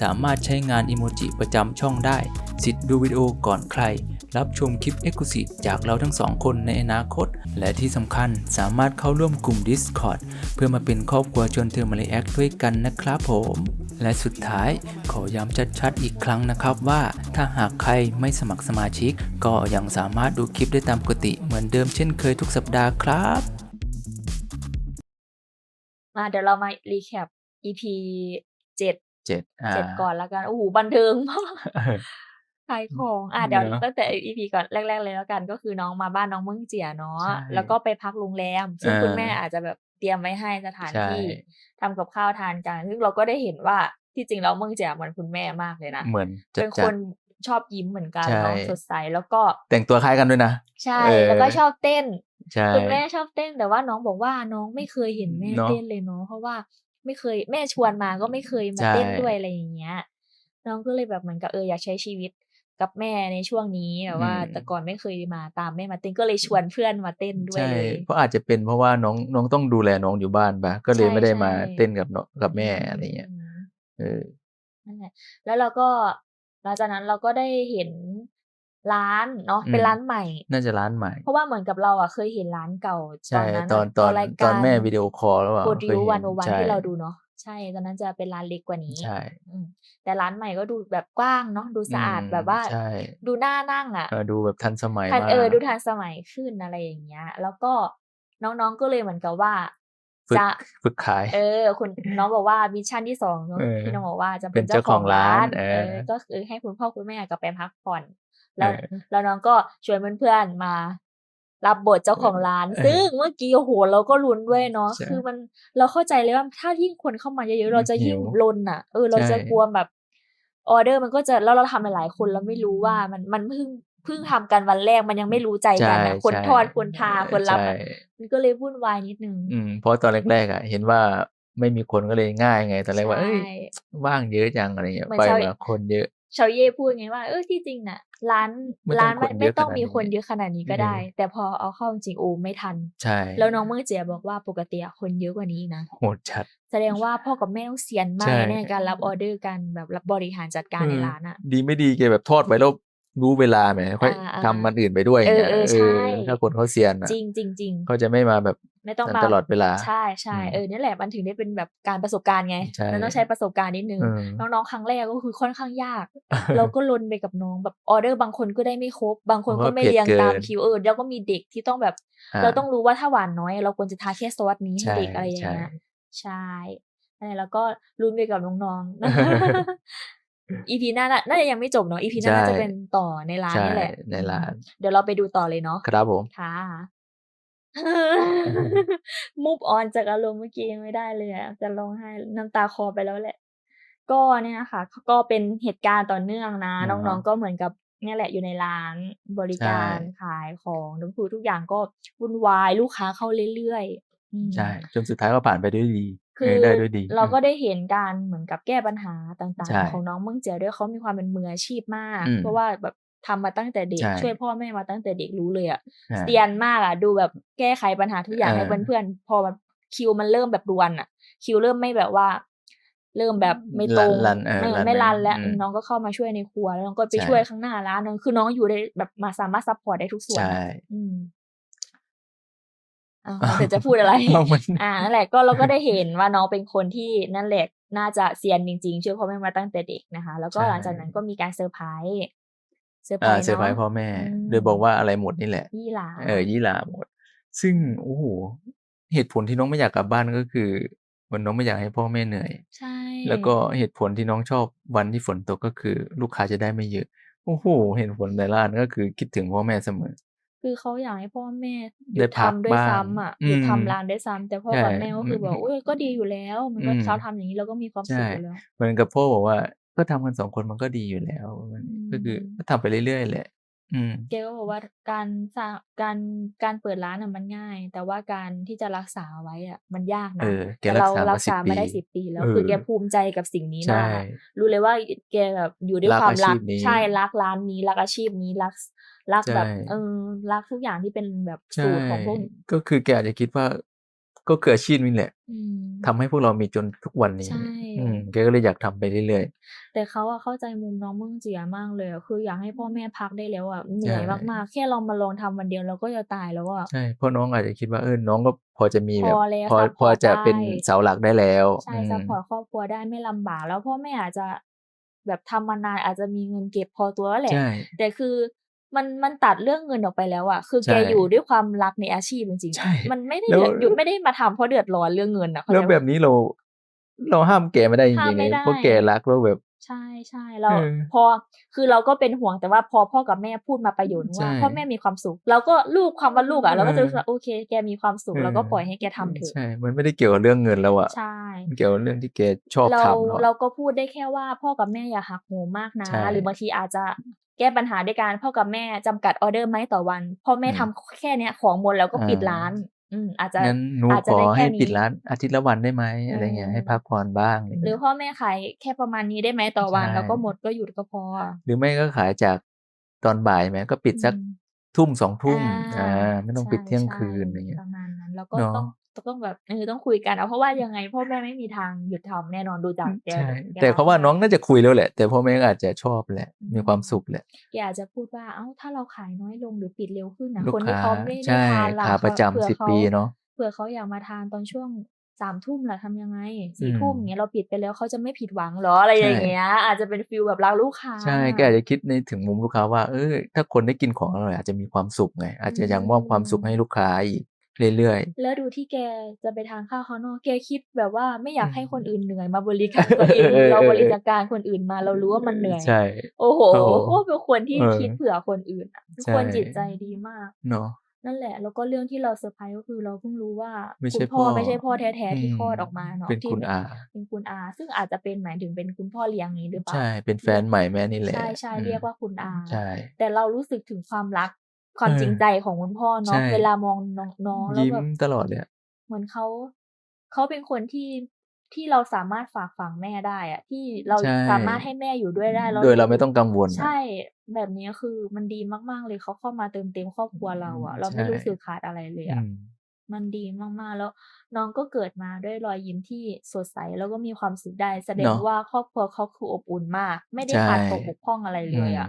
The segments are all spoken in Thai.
สามารถใช้งานอิโมจิประจำช่องได้ สิทธิ์ดูวิดีโอก่อนใคร รับชมคลิป e x c l u s i v e จากเราทั้งสองคนในอนาคต และที่สำคัญสามารถเข้าร่วมกลุ่ม Discord เพื่อมาเป็นครอบครัวชวนเธอมาเลแอคด้วยกันนะครับผม และสุดท้ายขอย้ำชัดๆอีกครั้งนะครับว่า ถ้าหากใครไม่สมัครสมาชิก ก็ยังสามารถดูคลิปได้ตามปกติเหมือนเดิมเช่นเคยทุกสัปดาห์ครับมาเดี๋ยวเรามารีแคป EP เจ็ด เจ็ดอ่าเจ็ดก่อนแล้วกันโอ้โหบันเทิงมากขายของอะเดี๋ยวเนอะตั้งแต่ EP ก่อนแรก ๆ เลยแล้วกันก็คือน้องมาบ้านน้องเมืองเจียเนาะใช่แล้วก็ไปพักโรงแรม ซึ่งเออคุณแม่อาจจะแบบเตรียมไว้ให้สถานใช่ที่ทำกับข้าวทานกัน ซึ่งเราก็ได้เห็นว่าที่จริงแล้วเมืองเจียเหมือนคุณแม่มากเลยนะเหมือนจะเป็นจัคดนชอบยิ้มเหมือนกันใช่เนาะสดใสแล้วก็แต่งตัวคล้ายกันด้วยนะใช่เออแล้วก็ชอบเต้นใช่คุณแม่ชอบเต้นแต่ว่าน้องบอกว่าน้องไม่เคยเห็นแม่เนอะเต้นเลยเนาะเพราะว่า ไม่เคยแม่ชวนมาก็ไม่เคยมาใช่เต้นด้วยอะไรอย่างเงี้ย น้องก็เลยแบบเหมือนกับเอออยากใช้ชีวิตกับแม่ในช่วงนี้แบบว่า แต่ก่อนไม่เคยมาตามแม่มาเต้นก็เลยชวนเพื่อนมาเต้นด้วยใช่เลยเพราะอาจจะเป็นเพราะว่าน้องน้องต้องดูแลน้องอยู่บ้านปะก็เลยใช่ไม่ได้มาใช่เต้นกับน้องกับแม่อะไรเงี้ยมเออนั่นแหละแล้วเราก็หลังจากนั้นเราก็ได้เห็น ร้านเนาะอืมเป็นร้านใหม่ น่าจะร้านใหม่ เพราะว่าเหมือนกับเราอะเคยเห็นร้านเก่าตอใช่นนั้นตอนตอนรายตกาอนรแม่วิดีโอคอลแล้วอะโปรดิเคยวเห็วันโอวันใช่ที่เราดูเนาะใช่ตอนนั้นจะเป็นร้านเล็กกว่านี้ใช่อืมแต่ร้านใหม่ก็ดูแบบกว้างเนาะดูสะอาดอืมแบบว่าใช่ดูน่านั่งอะเออดูแบบทันสมัยทันมากเออดูทันสมัยขึ้นอะไรอย่างเงี้ย แล้วก็น้องๆก็เลยเหมือนกับว่าฝึกจะฝึกขาย เออ คุณน้องบอกว่ามิชชั่นที่สองเนอะเออที่น้องบอกว่าจะเป็เป็นนเจ้าของร้านเจ้าของร้าน เออ ก็คือให้คุณพ่อคุณแม่กลับไปพักผ่อน แล้วเออแล้วน้องก็ชวนเพื่อนๆมารับบทเจ้าของร้านเออซึ่งเมื่อกี้โอ้โหเราก็ลุ้นด้วยเนาะใช่คือมันเราเข้าใจเลยว่าถ้ายิ่งคนเข้ามาเยอะๆเราจะยิ่งหิวลนอะเออเราใช่จะกลัวแบบออเดอร์มันก็จะแล้วเราทำหลายๆคนแล้วไม่รู้ว่ามันมันเพิ่งเพิ่งทำกันวันแรกมันยังไม่รู้ใจกันอะใช่คนใช่ทอดคนทาคนรับอะใช่มันก็เลยวุ่นวายนิดนึงอืมเพราะตอนแรกๆอะ เห็นว่าไม่มีคนก็เลยง่ายไงตอนแรกว่าเอ้ยใช่ว่างเยอะจังอะไรเงี้ยเหมือนไปชาวมาคนเยอะ ชาวเย่พูดไงว่า เออที่จริงน่ะ ร้านไม่ต้องร้านคนเยไม่อะต้องขนาดมีนี้คนเยอะขนาดนี้ก็ได้เออแต่พอเอาเข้าจริงโอ้ไม่ทัน ใช่ แล้วน้องเมื่อเจียบอกว่าปกติอะคนเยอะกว่านี้นะโหดชัด แสดงว่าพ่อกับแม่ต้องเซียนมาใช่กในการรับออเดอร์กันแบบรับบริหารจัดการในเออร้านอะดีไม่ดีแกแบบทอดไปแล้วรู้เวลาไหมค่อยอ่าอ่าทำมันอื่นไปด้วยเออนี่ยเออใช่ถ้าคนเขาเซียนอะจริงจริงจริงเขาจะไม่มาแบบ ไม่ต้องมาตลอดเวลาใช่ใช่อืมเออนี่แหละมันถึงได้เป็นแบบการประสบการณ์ไงใช่มันต้องใช้ประสบการณ์นิดนึงเออน้องๆครั้งแรกก็คือค่อนข้างยาก เราก็ลนไปกับน้องแบบออเดอร์บางคนก็ได้ไม่ครบ บางคนเพก็ราะไม่เผ็ดเรียงตามเกินคิวเออแล้วก็มีเด็กที่ต้องแบบ เราต้องรู้ว่าถ้าหวานน้อย เราควรจะทาแค่ซอสนี้ให้ใช่เด็กอะไรอย่างใช่เงี้ยใช่นั่นแหละแล้วก็ลุ้นไปกับน้องๆอีพีหน้าน่ะน่าจะยังไม่จบเนาะอีพีหน้าน่าจะเป็นต่อในร้านใช่นี่แหละในร้านเดี๋ยวเราไปดูต่อเลยเนาะครับผมค่ะ มูฟออนจากอารมณ์เมื่อกี้ยังไม่ได้เลยอะจะร้องไห้น้ำตาคลอไปแล้วแหละ ก็เนี่ยค่ะก็เป็นเหตุการณ์ต่อเนื่องนะอ่าน้องๆก็เหมือนกับเนี่ยแหละอยู่ในร้านบริการใช่ขายของทุกคือทุกอย่างก็วุ่นวายลูกค้าเข้าเรื่อยๆอืมใช่จนสุดท้ายก็ผ่านไปด้วยดีคือเได้ด้วยดี เราก็อืมได้เห็นการเหมือนกับแก้ปัญหาต่างใช่ๆของน้องเมืองเจียด้วยเขามีความเป็นมืออาชีพมากอืมเพราะว่าแบบ ทำมาตั้งแต่เด็กใช่ช่วยพ่อแม่มาตั้งแต่เด็กรู้เลยอะใช่เซียนมากอะดูแบบแก้ไขปัญหาทุกอย่างเออให้เพื่อนๆพอแบบคิวมันเริ่มแบบรวนอะคิวเริ่มไม่แบบว่า เริ่มแบบไม่ตรงรันเออเออรันไม่รันไม่แล้วอืมน้องก็เข้ามาช่วยในครัวแล้วน้องก็ไปใช่ช่วยข้างหน้าร้านนึงคือน้องอยู่ได้แบบมาสามารถซัพพอร์ตได้ทุกส่วนใช่อะอืมอ้าวเดี๋ยวจะพูดอะไรเอามันอ่านั่นแหละก็เราก็ได้เห็นว่าน้องเป็นคนที่นั่นแหละน่าจะเซียนจริงๆ ช่วยพ่อแม่มาตั้งแต่เด็กนะคะ แล้วก็ใช่หลังจากนั้นก็มีการเซอร์ไพรส์ เซอร์ไพรอ่าส์เซอร์ไพรส์เนาะพ่อแม่อืมโดยบอกว่าอะไรหมดนี่แหละยี่หลาเออยี่หร่าหมด ซึ่งโอ้โหเหตุผลที่น้องไม่อยากกลับบ้านก็คือมันน้องไม่อยากให้พ่อแม่เหนื่อย ใช่ แล้วก็เหตุผลที่น้องชอบวันที่ฝนตกก็คือลูกค้าจะได้ไม่เยอะ โอ้โห เหตุผลในร้านก็คือคิดถึงพ่อแม่เสมอ คือเขาอยากให้พ่อแม่หยุได้ดพักทำด้วยบ้างซ้ำอะหยุดอืมทำร้านด้วยซ้ำแต่พ่อใช่กับแม่ก็คือแบบอืมโอ้ยก็ดีอยู่แล้ว มันก็อืมเขาทำอย่างนี้เราก็มีความสุขใช่อยู่แล้ว เหมือนกับพ่อบอกว่า ก็ทำกันสองคนมันก็ดีอยู่แล้วมันก็คืออืมก็ทำไปเรื่อยๆแหละ อืมแกก็บอกว่าการสร้างการการเปิดร้านอะมันง่าย แต่ว่าการที่จะรักษาไว้อะมันยากเอนะอแกแต่รัเรากษามารักษามาได้10ปีสิบปีแล้วเออคือแกภูมิใจกับสิ่งนี้ใช่มากอะรู้เลยว่าแกแบบอยู่ด้วยรักความอารัชีกพนี้ใช่รักร้านนี้รักอาชีพนี้รักรักใช่แบบเออรักทุกอย่างที่เป็นแบบใช่สูตรของพวกนี้ก็คือแกอาจจะคิดว่า ก็คืออาชีพนี้แหละอืมทำให้พวกเรามีจนทุกวันนี้ ใช่อืมแกก็เลยอยากทำไปเรื่อยแต่เขาอะเข้าใจมุมน้องเมืองเจียมากเลยอะคืออยากให้พ่อแม่พักได้แล้วอะเหนื่อยใช่มากๆ แค่เรามาลองทำวันเดียวเราก็จะตายแล้วอะๆใช่เพราะน้องอาจจะคิดว่าเออ น้องก็พอจะมีแบบพอแล้วพอซัพพพออร์ตจะเป็นได้เสาหลักได้แล้ว ใช่อืซัพมพอร์ตครอบครัวได้ไม่ลำบาก แล้วพ่อแม่อาจจะแบบทำมานานอาจจะมีเงินเก็บพอตัวแล้วแหละใช่แต่คือ มันมันตัดเรื่องเงินออกไปแล้วอะคือใช่แกอยู่ด้วยความรักในอาชีพจริงๆใช่อะมันไม่ได้แล้วเดือดหยุดไม่ได้มาทำเพราะเดือดร้อนเรื่องเงินอะเข้าแล้วใจแบปะบนี้เรา เราห้ามแกไม่ได้จห้ามริงๆไม่เลยได้เพราะแกรักแล้วแบบ ใช่ใช่เราเออพอคือเราก็เป็นห่วงแต่ว่าพอพ่อกับแม่พูดมาประโยชน์ว่าใช่พ่อแม่มีความสุขเราก็ลูกความว่าลูกอะเราก็จะเออรู้สึกว่าโอเค แกมีความสุขเออเราก็ปล่อยให้แกทำเถอะใช่มันไม่ได้เกี่ยวกับเรื่องเงินแล้วอะใช่มันเกี่ยวกับเรื่องที่แกชอบเราทำเนาะเราก็พูดได้แค่ว่าพ่อกับแม่อย่าหักโหมมากนะใช่หรือบางทีอาจจะแก้ปัญหาด้วยการพ่อกับแม่จำกัดออเดอร์ไหมต่อวัน พ่อแม่อืมทำแค่เนี้ยของหมดแล้วก็ปิดอ่าร้าน อืมอาจจะงั้นหนูอาจขจะอได้ให้แค่ปิดนี้ร้านอาทิตย์ละวันได้ไหมอะไรเงี้ยเออให้พักผ่อนบ้างอะไรหรือเงี้ยพ่อแม่ขายแค่ประมาณนี้ได้ไหมต่อวันใช่แล้วก็หมดก็หยุดก็พอ หรือไม่ก็ขายจากตอนบ่ายไหมก็ปิดสักอืมทุ่มสองทุ่มอ่าอ่าไม่ต้องปิดใช่เที่ยงใช่คืนอะไรเงี้ยประมาณนั้นแล้วก็เนาะต้อง ต้องแบบเออต้องคุยกันเอาเพราะว่ายังไงพ่อแม่ไม่มีทางหยุดทำแน่นอนดูจากแกใช่แกแต่เขาว่าน้องน่าจะคุยแล้วแหละ แต่พ่อแม่ก็อาจจะชอบแหละอืมมีความสุขแหละแกอาจจะพูดว่าเอ้าถ้าเราขายน้อยลงหรือปิดเร็วขึ้นนะลูกคนที่ค้าเขาไม่ได้ใช่ทานล่ะขาประเขาจำเผื่อสิบเขาปีเนาะเผื่อเขาอยากมาทานตอนช่วงสามทุ่มล่ะทำยังไงสี่อืมทุ่มอย่างเงี้ยเราปิดไปแล้วเขาจะไม่ผิดหวังเหรออะไรอย่างใช่เงี้ย อาจจะเป็นฟิลแบบรักลูกค้า ใช่แกอาจจะคิดในถึงมุมลูกค้าว่าเออถ้าคนได้กินของอร่อยอาจจะมีความสุขไงอาจจะยังมอบความสุขให้ลูกค้าอีก เรื่อยแล้วดูที่แกจะไปทานข้าวข้างนอกแกคิดแบบว่าไม่อยากอืมให้คนอื่นเหนื่อยมาบริการตัวเองเออเราเออบริการคนอื่นมาเรารู้ว่ามันเหนื่อย ใช่ โอ้โหโอ้โหโอ้เป็นคนที่เออคิดเผื่อคนอื่นอะเป็นใช่คนจิตใจดีมากเนาะนั่นแหละ แล้วก็เรื่องที่เราเซอร์ไพรส์ก็คือเราเพิ่งรู้ว่าไม่คุใช่ณพ่อพ่อไม่ใช่พ่อแท้ๆที่อืมคลอดออกมาเนาะเป็นที่คุณอาเป็นคุณอา ซึ่งอาจจะเป็นหมายถึงเป็นคุณพ่อเลี้ยงนี้หรือเปล่าใช่เป็นแฟนใหม่แม่นี่แหละใช่ใช่อืมเรียกว่าคุณอาใช่แต่เรารู้สึกถึงความรัก ความเออจริงใจของคุณพ่อเนาะใช่เวลามองน้องน้องแล้วยิ้มแบบตลอดเลยอะเหมือนเขาเขาเป็นคนที่ที่เราสามารถฝากฝังแม่ได้อะที่เราใช่สามารถให้แม่อยู่ด้วยได้แล้วโดยเราไม่ต้องกังวลอะใช่ แบบนี้คือมันดีมากๆเลยเขาเข้ามาเติมเต็มครอบครัวเราอะเราไม่ใช่รู้สึกขาดอะไรเลยอือะมมันดีมากๆแล้วน้องก็เกิดมาด้วยรอยยิ้มที่สดใสแล้วก็มีความสุขได้ แสดงเนาะว่าครอบครัวเขาคืออบอุ่นมาก ไม่ได้ใช่ขาดตกบกพร่องอะไรเลยอะ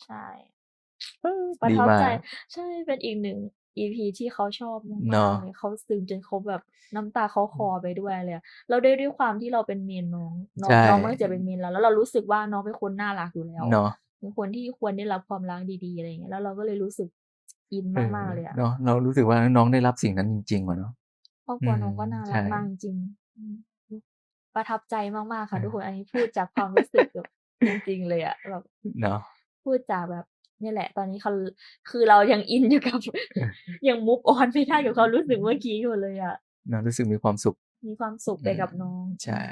อื มใช่ประดีทับมาใจกใช่เป็นอีกหนึ่ง EP ที่เขาชอบมาเนาะกๆเลยเขาซึมจนเขาแบบน้ำตาเขาคลอไปด้วยเลยอะแล้วด้วยด้วยความที่เราเป็นเมนน้องน้องใช่น้องมันจะเป็นเมนเราแล้วเรารู้สึกว่าน้องเป็นคนน่ารักอยู่แล้วเนาะเป็นคนที่ควรได้รับความรักดีๆอะไรอย่างเงี้ยแล้วเราก็เลยรู้สึกอินเออมากๆเลยอะเนาะเรารู้สึกว่าน้องได้รับสิ่งนั้นจริงๆว่ะเนาะครอบครัวอืมน้องก็น่าใช่รักมากจริงๆอืมประทับใจมากๆค่ะเออทุกคนอันนี้พูดจากความรู้สึกแบบจริงๆเลยอะแบบเนาะพูดจากแบบเนี่ยแหละ ตอนนี้เขาคือเรายังอินอยู่กับ ยังมุกออนไม่ได้กับความรู้สึกเมื่อกี้อยู่เลยอะเนาะรู้สึกมีความสุข มีความสุขไปกับน้อง ใช่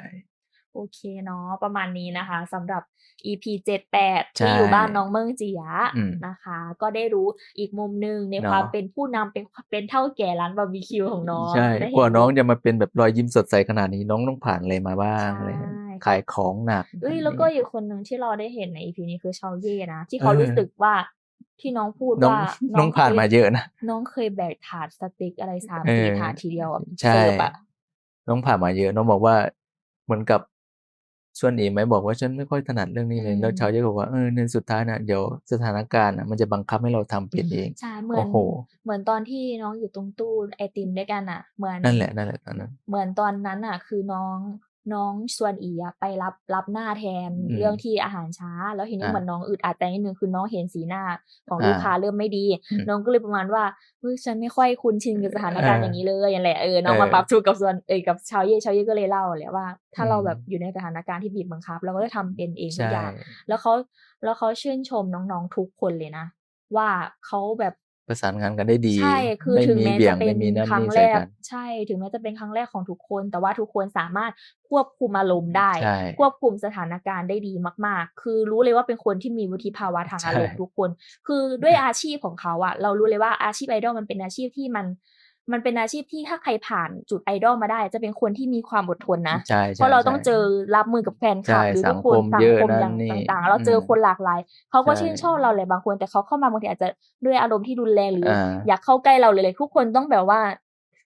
โอเคเนาะประมาณนี้นะคะสำหรับ EP เจ็ดแปดใช่ที่อยู่บ้านน้องเมืองเจียอืมนะคะ ก็ได้รู้อีกมุมหนึ่งในเนาะความเป็นผู้นำเป็นเป็นเท่าแก่ร้านบาร์บีคิวของน้อง ใช่ได้เห็กว่าน้องจะมาเป็นแบบรอยยิ้มสดใสขนาดนี้น้องต้องผ่านอะไรมาบ้างใช่อะไรเงี้ย ขายของหนักเอ้ยอะไรแล้วก็เงี้ยอีกคนหนึ่งที่เราได้เห็นใน EP นี้คือชาวเย่นะที่เขาเออรู้สึกว่าที่น้องพูดน้องว่าน้องผ่านเคยมาเยอะนะน้องเคยแบกถาดสเต็กอะไรสามเออสี่ถาดทีเดียวอะใช่เสิร์ฟอะน้องผ่านมาเยอะ น้องบอกว่าเหมือนกับส่วนเอกไหมบอกว่าฉันไม่ค่อยถนัดเรื่องนี้เลยอืมแล้วชาวเยอะบอกว่าเออในสุดท้ายนะเดี๋ยวสถานการณ์น่ะมันจะบังคับให้เราทำเป็นเองใช่เหมือนโอ้โหเหมือนตอนที่น้องอยู่ตรงตู้ไอติมด้วยกันอะเหมือนนั่นแหละนั่นแหละตอนนั้นเหมือนตอนนั้นอะ คือน้อง น้องชวนอีอะไปรับรับหน้าแทนอืมเรื่องที่อาหารช้า แล้วทีนี้อ่าเหมือนน้องอึดอัดใจนิดนึงคือน้องเห็นสีหน้าของอ่าลูกค้าเริ่มไม่ดี อืมน้องก็เลยประมาณว่าเฮ้ยฉันไม่ค่อยคุ้นชินกับสถานการณ์เอออย่างนี้เลยอย่างแหละเออน้องเออมาปรับทุกข์กับส่วนเอยกับชาวเย่ชาวเย่ก็เลยเล่าแหละว่า ถ้าเราอืม แบบอยู่ในสถานการณ์ที่บีบบังคับ เราก็จะทำเป็นเองทุกใช่ อย่าง แล้วเขาแล้วเขาชื่นชมน้องๆทุกคนเลยนะ ว่าเขาแบบ ประสานงานกันได้ดี ใช่คือไม่ถึงมีแม้เบี่ยจะงเป็ไม่นมีนั่นครั้งนี่แรใส่กกันใช่ถึงแม้จะเป็นครั้งแรกของทุกคน แต่ว่าทุกคนสามารถควบคุมอารมณ์ได้ใช่ควบคุมสถานการณ์ได้ดีมาก ๆ คือรู้เลยว่าเป็นคนที่มีวุฒิภาวะทางใช่อารมณ์ทุกคน คือด้วยอาชีพของเขาอะเรารู้เลยว่าอาชีพไอดอลมันเป็นอาชีพที่มัน มันเป็นอาชีพที่ถ้าใครผ่านจุดไอดอลมาได้ จะเป็นคนที่มีความอดทนนะ ใช่เพราะเราต้องใช่เจอรับมือกับแฟนคลับใช่หรือทุกคนสังคมสังเยอะคมนั่นอย่างนี่ต่างๆ เราเจออมคนหลากหลายเขาก็ใช่ชื่นชอบเราแหละบางคน แต่เขาเข้ามาบางทีอาจจะด้วยอารมณ์ที่รุนแรงหรือออ่าอยากเข้าใกล้เราเลยเลยทุกคนต้องแบบว่า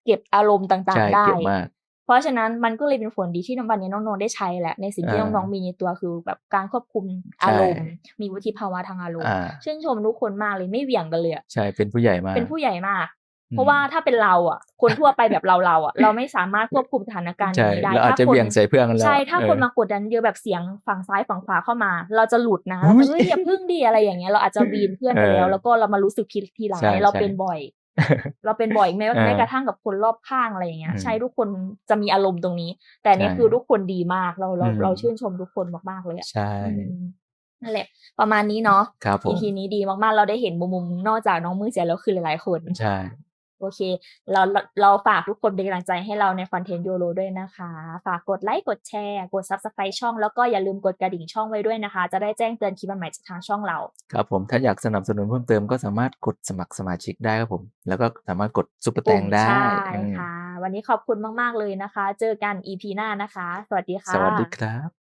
เก็บอารมณ์ต่างใช่ๆได้เก็บมากเพราะฉะนั้นมันก็เลยเป็นผลดีที่วันนี้น้องๆได้ใช้แหละในสิ่งที่อ่าน้องๆมีในตัวคือแบบการควบคุมอารมณ์ มีวุฒิภาวะทางอารมณ์อ่าชื่นชมทุกคนมากเลยไม่เหวี่ยงกันเลยอะใช่เป็นผู้ใหญ่มากเป็นผู้ใหญ่มากอืม เพราะว่าถ้าเป็นเราอะ คนทั่วไปแบบเราเราอะเราไม่สามารถควบคุมสถานการณ์อใช่ย่างนี้ได้เราอาจถ้าจะคนเบี่ยงใส่เพื่อนกันแล้วใช่ถ้าเออคนมากดดันเยอะแบบเสียงฝั่งซ้ายฝั่งขวาเข้ามา เราจะหลุดนะเราอุ๊จะยเฮ้ยอย่าพึ่งดีอะไรอย่างเงี้ยเราอาจจะวีนเพื่อนไปแล้วเออแล้วก็เรามารู้สึกผิดทีหลังใช่เราใช่เป็นบ่อย เราเป็นบ่อยแม้เออแม้กระทั่งกับคนรอบข้างอะไรอย่างเงี้ยอืมใช่ทุกคนจะมีอารมณ์ตรงนี้ แต่เนี่ยใช่คือทุกคนดีมากเราเราอืมเราชื่นชมทุกคนมากๆเลยอะใช่อืมนั่นแหละประมาณนี้เนาะครับผม EP นี้ดีมากๆ เราได้เห็นมุมมุมนอกจากน้องมือเสียแล้วคือหลายๆคน ใช่ โอเคเราเราเราฝากทุกคนเป็นกำลังใจให้เราในคอนเทนต์โยโรด้วยนะคะ ฝากกดไลค์กดแชร์กด Subscribe ช่อง แล้วก็อย่าลืมกดกระดิ่งช่องไว้ด้วยนะคะ จะได้แจ้งเตือนคลิปใหม่ๆจากทางช่องเรา ครับผมถ้าอยากสนับสนุนเพิ่มเติมก็สามารถกดสมัครสมาชิกได้ครับผม แล้วก็สามารถกดซุปเปอร์แตงได้ใช่อืมค่ะ วันนี้ขอบคุณมาก ๆ เลยนะคะ เจอกัน EP หน้านะคะ สวัสดีค่ะ สวัสดีครับ